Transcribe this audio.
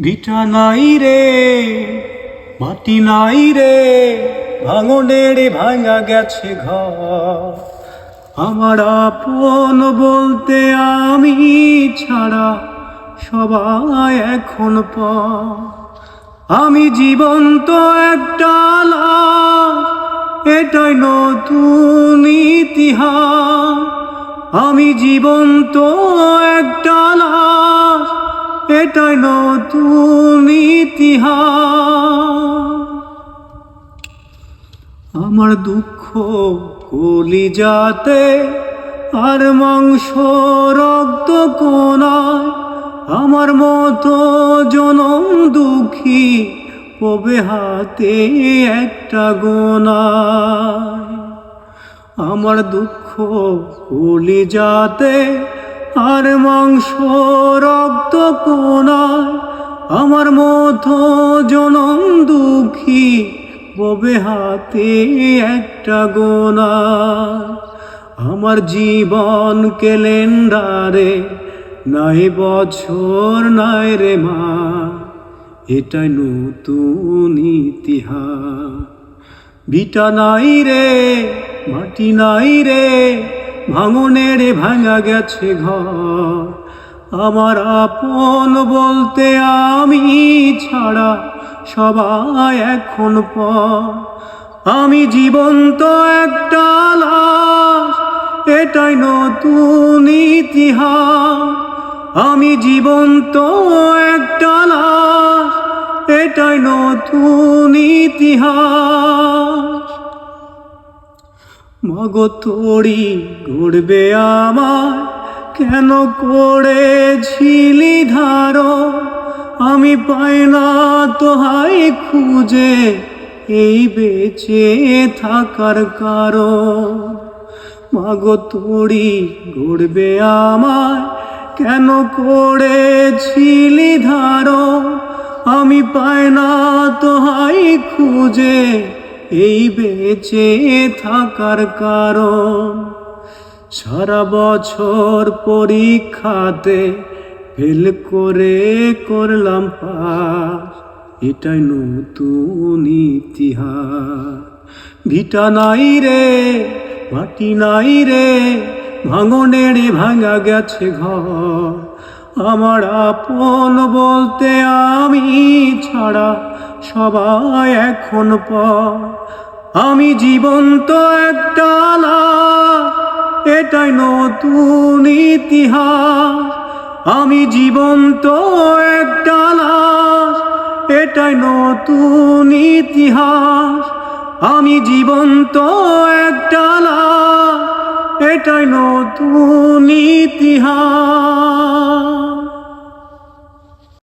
ভিটা নাই রে, মাটি নাই রে, ভাঙনের ভাঙা গেছে ঘর। আমার আপন বলতে আমি ছাড়া সবাই এখন প আমি জীবন্ত একটা এটাই নতুন ইতিহাস। আমি জীবন্ত একটা এটাই নতুন ইতিহাস। আমার দুঃখ কলি যাতে আর মাংস রক্ত কোনায় আমার মতো জনম দুঃখী পবে হাতে একটা গোনায়। আমার দুঃখ কলি যাতে আর মাংস রক্ত কোনায় আমার মতো জনম দুঃখী, ববে হাতে একটা গোনা আমার জীবন ক্যালেন্ডারে, নাই বছর, নাই রে মা, এটাই নতুন ইতিহাস। বিটা নাই রে, মাটি নাই রে ভাঙনের ভাঙা গেছে ঘর। আমার আপন বলতে আমি ছাড়া সবাই এখন প আমি জীবন্ত একটা লাশ, এটাই নতুন ইতিহাস। আমি জীবন্ত একটা লাশ, এটাই নতুন ইতিহাস। মগ তোড়ি গড়বে আমার কেন করেছিলি ধারো? আমি পাই না তোহাই খুঁজে। এই বেঁচে থাকার কারণ মাগো তোড়ি গড়বে আমার কেন করেছিলি ধারো? আমি পাই না তোহাই খুঁজে। এই বেঁচে থাকার কারণ সারা বছর পরীক্ষাতে ফেল করে করলাম পাস। এটাই নতুন ইতিহাস। ভিটা নাই রে, মাটি নাই রে, ভাঙনের ভাঙা গেছে ঘর। আমার আপন বলতে আমি ছাড়া সবাই এখন প আমি জীবন্ত একটা লাশ, এটাই নতুন ইতিহাস। আমি জীবন্ত একটা লাশ, এটাই নতুন ইতিহাস। আমি জীবন্ত একটা লাশ, এটাই নতুন ইতিহাস।